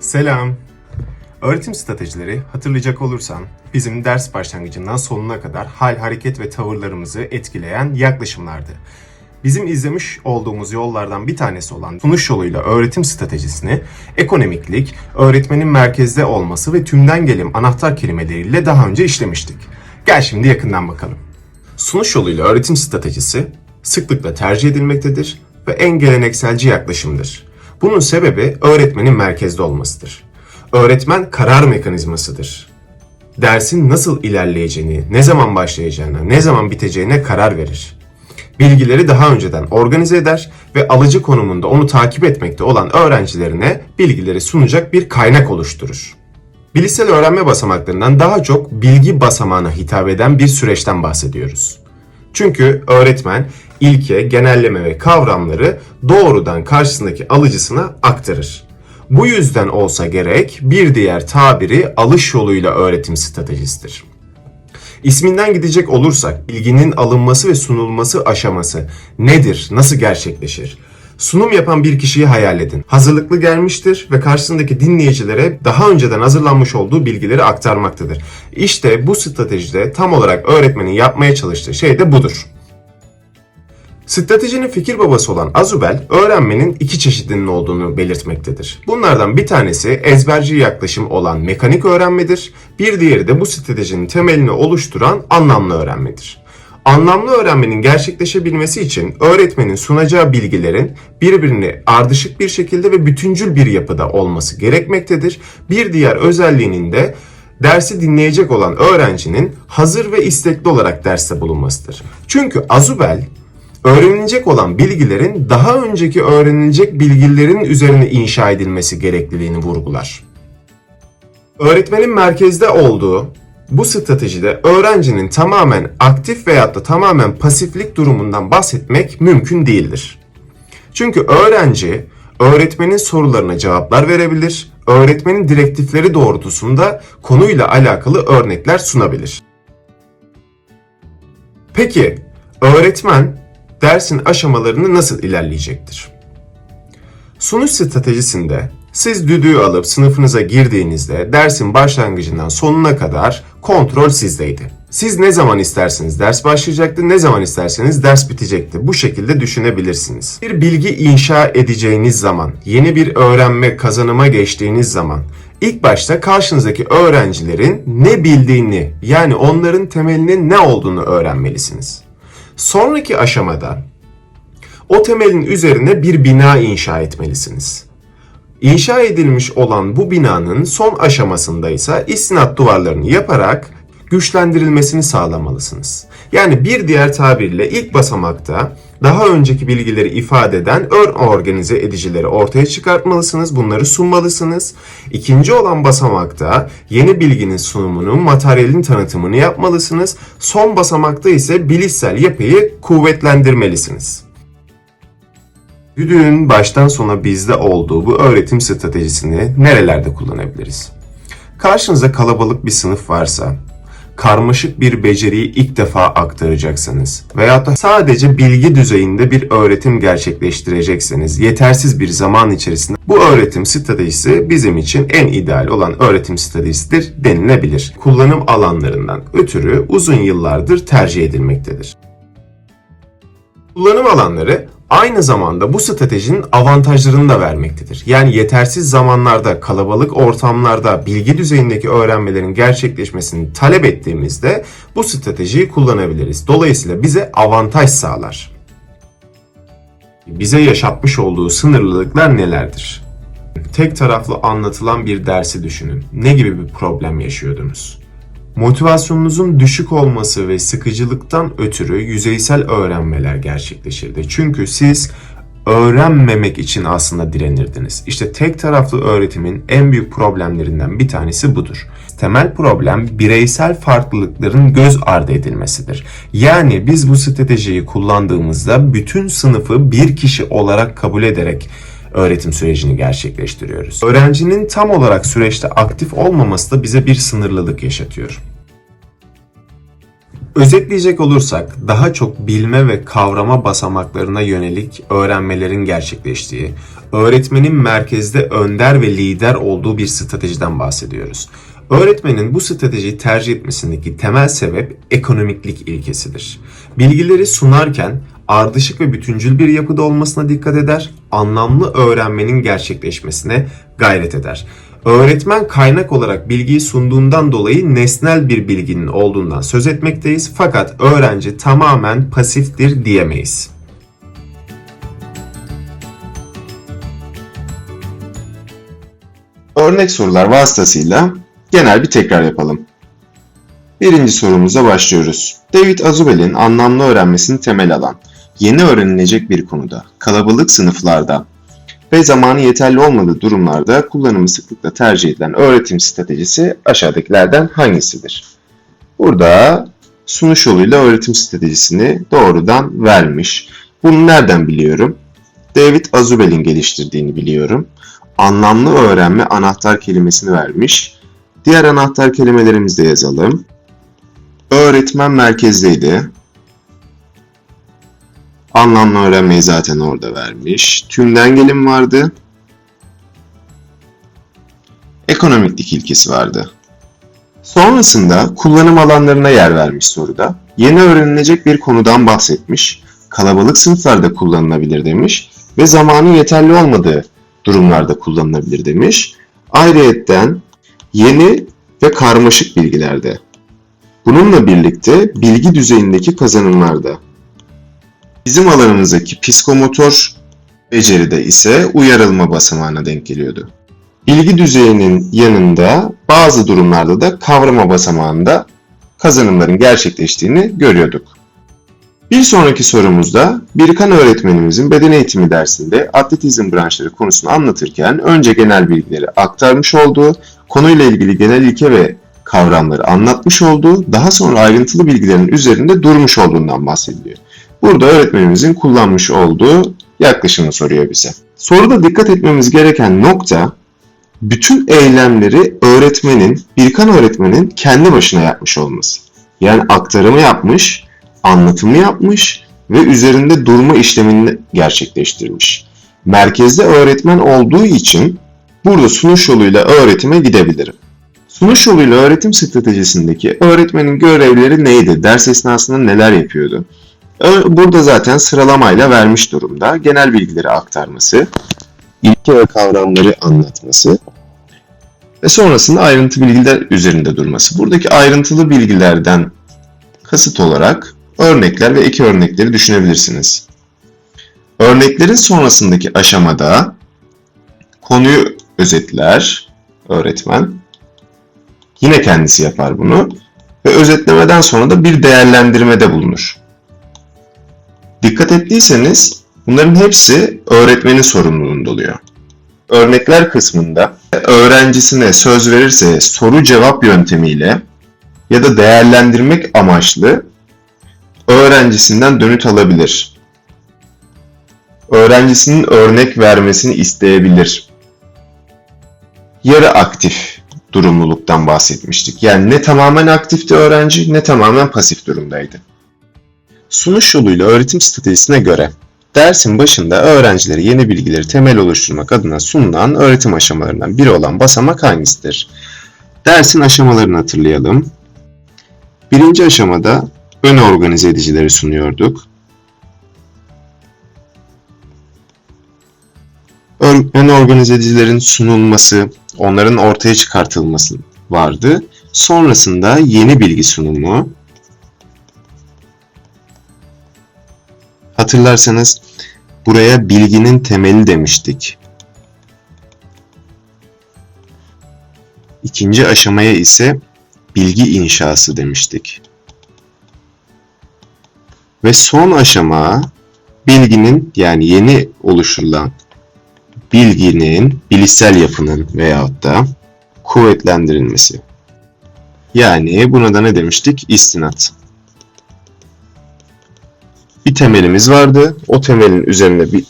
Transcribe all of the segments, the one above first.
Selam. Öğretim stratejileri hatırlayacak olursan bizim ders başlangıcından sonuna kadar hal, hareket ve tavırlarımızı etkileyen yaklaşımlardı. Bizim izlemiş olduğumuz yollardan bir tanesi olan sunuş yoluyla öğretim stratejisini ekonomiklik, öğretmenin merkezde olması ve tümden gelim anahtar kelimeleriyle daha önce işlemiştik. Gel şimdi yakından bakalım. Sunuş yoluyla öğretim stratejisi sıklıkla tercih edilmektedir ve en gelenekselci yaklaşımdır. Bunun sebebi öğretmenin merkezde olmasıdır. Öğretmen karar mekanizmasıdır. Dersin nasıl ilerleyeceğini, ne zaman başlayacağına, ne zaman biteceğine karar verir. Bilgileri daha önceden organize eder ve alıcı konumunda onu takip etmekte olan öğrencilerine bilgileri sunacak bir kaynak oluşturur. Bilişsel öğrenme basamaklarından daha çok bilgi basamağına hitap eden bir süreçten bahsediyoruz. Çünkü öğretmen ilke, genelleme ve kavramları doğrudan karşısındaki alıcısına aktarır. Bu yüzden olsa gerek bir diğer tabiri alış yoluyla öğretim stratejisidir. İsminden gidecek olursak bilginin alınması ve sunulması aşaması nedir, nasıl gerçekleşir? Sunum yapan bir kişiyi hayal edin. Hazırlıklı gelmiştir ve karşısındaki dinleyicilere daha önceden hazırlanmış olduğu bilgileri aktarmaktadır. İşte bu stratejide tam olarak öğretmenin yapmaya çalıştığı şey de budur. Stratejinin fikir babası olan Azubel, öğrenmenin iki çeşidinin olduğunu belirtmektedir. Bunlardan bir tanesi ezberci yaklaşım olan mekanik öğrenmedir, bir diğeri de bu stratejinin temelini oluşturan anlamlı öğrenmedir. Anlamlı öğrenmenin gerçekleşebilmesi için öğretmenin sunacağı bilgilerin birbirini ardışık bir şekilde ve bütüncül bir yapıda olması gerekmektedir. Bir diğer özelliğinin de dersi dinleyecek olan öğrencinin hazır ve istekli olarak derste bulunmasıdır. Çünkü Azubel öğrenilecek olan bilgilerin daha önceki öğrenilecek bilgilerin üzerine inşa edilmesi gerekliliğini vurgular. Öğretmenin merkezde olduğu bu stratejide öğrencinin tamamen aktif veyahut da tamamen pasiflik durumundan bahsetmek mümkün değildir. Çünkü öğrenci öğretmenin sorularına cevaplar verebilir, öğretmenin direktifleri doğrultusunda konuyla alakalı örnekler sunabilir. Peki öğretmen dersin aşamalarını nasıl ilerleyecektir? Sunuş stratejisinde siz düdüğü alıp sınıfınıza girdiğinizde dersin başlangıcından sonuna kadar kontrol sizdeydi. Siz ne zaman isterseniz ders başlayacaktı, ne zaman isterseniz ders bitecekti. Bu şekilde düşünebilirsiniz. Bir bilgi inşa edeceğiniz zaman, yeni bir öğrenme kazanıma geçtiğiniz zaman ilk başta karşınızdaki öğrencilerin ne bildiğini yani onların temelinin ne olduğunu öğrenmelisiniz. Sonraki aşamada o temelin üzerine bir bina inşa etmelisiniz. İnşa edilmiş olan bu binanın son aşamasında ise istinat duvarlarını yaparak güçlendirilmesini sağlamalısınız. Yani bir diğer tabirle ilk basamakta daha önceki bilgileri ifade eden ön organize edicileri ortaya çıkartmalısınız, bunları sunmalısınız. İkinci olan basamakta yeni bilginin sunumunu, materyalin tanıtımını yapmalısınız. Son basamakta ise bilişsel yapıyı kuvvetlendirmelisiniz. Düdüğün baştan sona bizde olduğu bu öğretim stratejisini nerelerde kullanabiliriz? Karşınızda kalabalık bir sınıf varsa, karmaşık bir beceriyi ilk defa aktaracaksınız veya da sadece bilgi düzeyinde bir öğretim gerçekleştirecekseniz yetersiz bir zaman içerisinde bu öğretim stratejisi bizim için en ideal olan öğretim stratejisidir denilebilir. Kullanım alanlarından ötürü uzun yıllardır tercih edilmektedir. Kullanım alanları aynı zamanda bu stratejinin avantajlarını da vermektedir. Yani yetersiz zamanlarda, kalabalık ortamlarda bilgi düzeyindeki öğrenmelerin gerçekleşmesini talep ettiğimizde bu stratejiyi kullanabiliriz. Dolayısıyla bize avantaj sağlar. Bize yaşatmış olduğu sınırlılıklar nelerdir? Tek taraflı anlatılan bir dersi düşünün. Ne gibi bir problem yaşıyordunuz? Motivasyonunuzun düşük olması ve sıkıcılıktan ötürü yüzeysel öğrenmeler gerçekleşirdi. Çünkü siz öğrenmemek için aslında direnirdiniz. İşte tek taraflı öğretimin en büyük problemlerinden bir tanesi budur. Temel problem bireysel farklılıkların göz ardı edilmesidir. Yani biz bu stratejiyi kullandığımızda bütün sınıfı bir kişi olarak kabul ederek öğretim sürecini gerçekleştiriyoruz. Öğrencinin tam olarak süreçte aktif olmaması da bize bir sınırlılık yaşatıyor. Özetleyecek olursak daha çok bilme ve kavrama basamaklarına yönelik öğrenmelerin gerçekleştiği, öğretmenin merkezde önder ve lider olduğu bir stratejiden bahsediyoruz. Öğretmenin bu stratejiyi tercih etmesindeki temel sebep ekonomiklik ilkesidir. Bilgileri sunarken ardışık ve bütüncül bir yapıda olmasına dikkat eder, anlamlı öğrenmenin gerçekleşmesine gayret eder. Öğretmen kaynak olarak bilgiyi sunduğundan dolayı nesnel bir bilginin olduğundan söz etmekteyiz fakat öğrenci tamamen pasiftir diyemeyiz. Örnek sorular vasıtasıyla genel bir tekrar yapalım. Birinci sorumuza başlıyoruz. David Azubel'in anlamlı öğrenmesini temel alan, yeni öğrenilecek bir konuda, kalabalık sınıflarda ve zamanı yeterli olmadığı durumlarda kullanımı sıklıkla tercih edilen öğretim stratejisi aşağıdakilerden hangisidir? Burada sunuş yoluyla öğretim stratejisini doğrudan vermiş. Bunu nereden biliyorum? David Azubel'in geliştirdiğini biliyorum. Anlamlı öğrenme anahtar kelimesini vermiş. Diğer anahtar kelimelerimizi de yazalım. Öğretmen merkezdeydi. Anlamlı öğrenmeyi zaten orada vermiş. Tümden gelim vardı. Ekonomiklik ilkesi vardı. Sonrasında kullanım alanlarına yer vermiş soruda. Yeni öğrenilecek bir konudan bahsetmiş. Kalabalık sınıflarda kullanılabilir demiş ve zamanın yeterli olmadığı durumlarda kullanılabilir demiş. Ayrıyetten yeni ve karmaşık bilgilerde. Bununla birlikte bilgi düzeyindeki kazanımlarda. Bizim alanımızdaki psikomotor beceride ise uyarılma basamağına denk geliyordu. Bilgi düzeyinin yanında bazı durumlarda da kavrama basamağında kazanımların gerçekleştiğini görüyorduk. Bir sonraki sorumuzda Birkan öğretmenimizin beden eğitimi dersinde atletizm branşları konusunu anlatırken önce genel bilgileri aktarmış olduğu, konuyla ilgili genel ilke ve kavramları anlatmış olduğu, daha sonra ayrıntılı bilgilerin üzerinde durmuş olduğundan bahsediliyor. Burada öğretmenimizin kullanmış olduğu yaklaşımı soruyor bize. Soruda dikkat etmemiz gereken nokta bütün eylemleri öğretmenin, Birkan öğretmenin kendi başına yapmış olması. Yani aktarımı yapmış, anlatımı yapmış ve üzerinde durma işlemini gerçekleştirmiş. Merkezde öğretmen olduğu için burada sunuş yoluyla öğretime gidebilirim. Sunuş yoluyla öğretim stratejisindeki öğretmenin görevleri neydi? Ders esnasında neler yapıyordu? Burada zaten sıralamayla vermiş durumda. Genel bilgileri aktarması, ilke ve kavramları anlatması ve sonrasında ayrıntı bilgiler üzerinde durması. Buradaki ayrıntılı bilgilerden kasıt olarak örnekler ve iki örnekleri düşünebilirsiniz. Örneklerin sonrasındaki aşamada konuyu özetler öğretmen. Yine kendisi yapar bunu ve özetlemeden sonra da bir değerlendirmede bulunur. Dikkat ettiyseniz bunların hepsi öğretmenin sorumluluğunda oluyor. Örnekler kısmında öğrencisine söz verirse soru cevap yöntemiyle ya da değerlendirmek amaçlı öğrencisinden dönüt alabilir. Öğrencisinin örnek vermesini isteyebilir. Yarı aktif durumluluktan bahsetmiştik. Yani ne tamamen aktifti öğrenci ne tamamen pasif durumdaydı. Sunuş yoluyla öğretim stratejisine göre dersin başında öğrencilere yeni bilgileri temel oluşturmak adına sunulan öğretim aşamalarından biri olan basamak hangisidir? Dersin aşamalarını hatırlayalım. Birinci aşamada ön organize edicileri sunuyorduk. Ön, organize edicilerin sunulması, onların ortaya çıkartılması vardı. Sonrasında yeni bilgi sunumu. Hatırlarsanız buraya bilginin temeli demiştik. İkinci aşamaya ise bilgi inşası demiştik. Ve son aşama bilginin yani yeni oluşturulan bilginin bilişsel yapının veyahut da kuvvetlendirilmesi. Yani buna da ne demiştik? İstinat. Bir temelimiz vardı. O temelin üzerine bir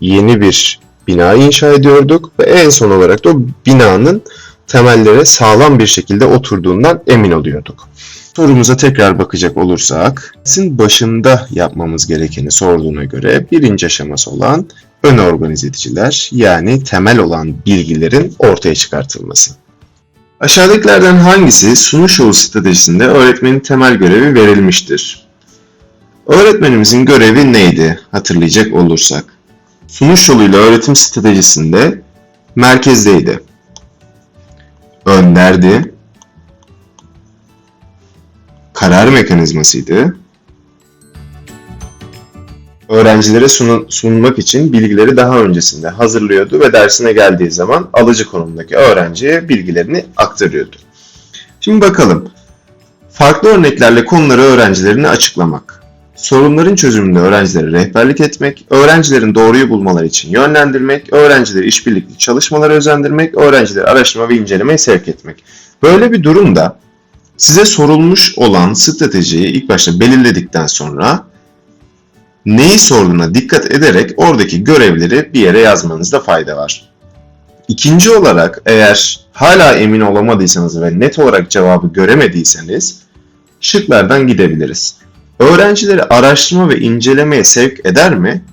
yeni bir bina inşa ediyorduk ve en son olarak da o binanın temellere sağlam bir şekilde oturduğundan emin oluyorduk. Sorumuza tekrar bakacak olursak, dersin başında yapmamız gerekeni sorduğuna göre birinci aşaması olan ön organize ediciler yani temel olan bilgilerin ortaya çıkartılması. Aşağıdakilerden hangisi sunuş yolu stratejisinde öğretmenin temel görevi verilmiştir? Öğretmenimizin görevi neydi hatırlayacak olursak? Sunuş yoluyla öğretim stratejisinde merkezdeydi. Önderdi. Karar mekanizmasıydı. Öğrencilere sunu- sunmak için bilgileri daha öncesinde hazırlıyordu ve dersine geldiği zaman alıcı konumdaki öğrenciye bilgilerini aktarıyordu. Şimdi bakalım. Farklı örneklerle konuları öğrencilerine açıklamak. Sorunların çözümünde öğrencilere rehberlik etmek, öğrencilerin doğruyu bulmaları için yönlendirmek, öğrencileri işbirlikli çalışmalara özendirmek, öğrencileri araştırma ve incelemeye sevk etmek. Böyle bir durumda size sorulmuş olan stratejiyi ilk başta belirledikten sonra neyi sorduğuna dikkat ederek oradaki görevleri bir yere yazmanızda fayda var. İkinci olarak eğer hala emin olamadıysanız ve net olarak cevabı göremediyseniz şıklardan gidebiliriz. Öğrencileri araştırma ve incelemeye sevk eder mi?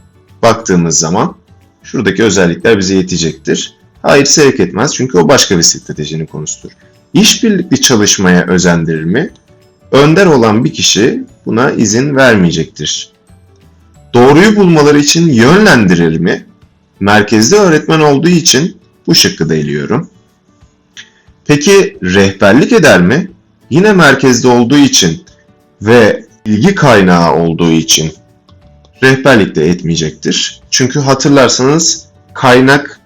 Baktığımız zaman şuradaki özellikler bize yetecektir. Hayır sevk etmez çünkü o başka bir stratejinin konusudur. İşbirlikli çalışmaya özendirir mi? Önder olan bir kişi buna izin vermeyecektir. Doğruyu bulmaları için yönlendirir mi? Merkezde öğretmen olduğu için bu şıkkı da eliyorum. Peki rehberlik eder mi? Yine merkezde olduğu için ve bilgi kaynağı olduğu için rehberlik de etmeyecektir. Çünkü hatırlarsanız kaynak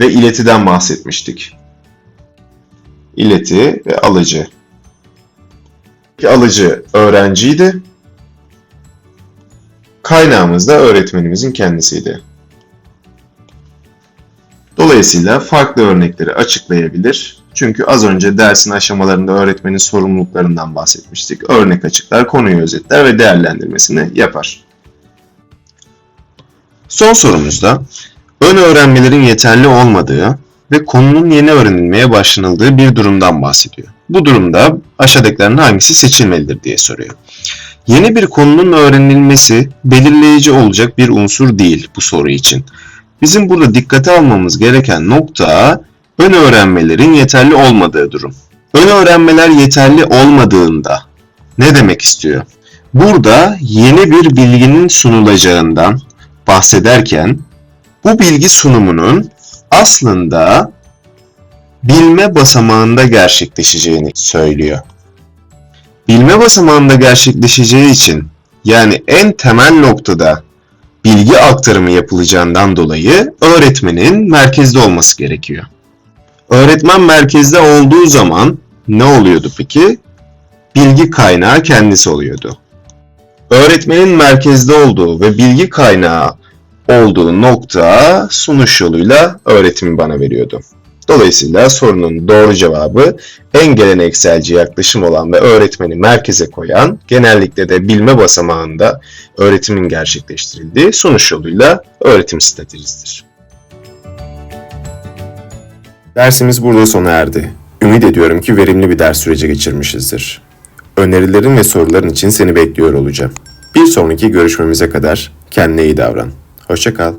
ve iletiden bahsetmiştik. İleti ve alıcı. Alıcı öğrenciydi. Kaynağımız da öğretmenimizin kendisiydi. Dolayısıyla farklı örnekleri açıklayabilir. Çünkü az önce dersin aşamalarında öğretmenin sorumluluklarından bahsetmiştik. Örnek açıklar, konuyu özetler ve değerlendirmesini yapar. Son sorumuzda ön öğrenmelerin yeterli olmadığı ve konunun yeni öğrenilmeye başlanıldığı bir durumdan bahsediyor. Bu durumda aşağıdakilerin hangisi seçilmelidir diye soruyor. Yeni bir konunun öğrenilmesi belirleyici olacak bir unsur değil bu soru için. Bizim burada dikkate almamız gereken nokta ön öğrenmelerin yeterli olmadığı durum. Ön öğrenmeler yeterli olmadığında ne demek istiyor? Burada yeni bir bilginin sunulacağından bahsederken bu bilgi sunumunun aslında bilme basamağında gerçekleşeceğini söylüyor. Bilme basamağında gerçekleşeceği için yani en temel noktada bilgi aktarımı yapılacağından dolayı öğretmenin merkezde olması gerekiyor. Öğretmen merkezde olduğu zaman ne oluyordu peki? Bilgi kaynağı kendisi oluyordu. Öğretmenin merkezde olduğu ve bilgi kaynağı olduğu nokta sunuş yoluyla öğretimi bana veriyordu. Dolayısıyla sorunun doğru cevabı en gelenekselci yaklaşım olan ve öğretmeni merkeze koyan, genellikle de bilme basamağında öğretimin gerçekleştirildiği sunuş yoluyla öğretim stratejisidir. Dersimiz burada sona erdi. Ümit ediyorum ki verimli bir ders süreci geçirmişizdir. Önerilerin ve soruların için seni bekliyor olacağım. Bir sonraki görüşmemize kadar kendine iyi davran. Hoşça kal.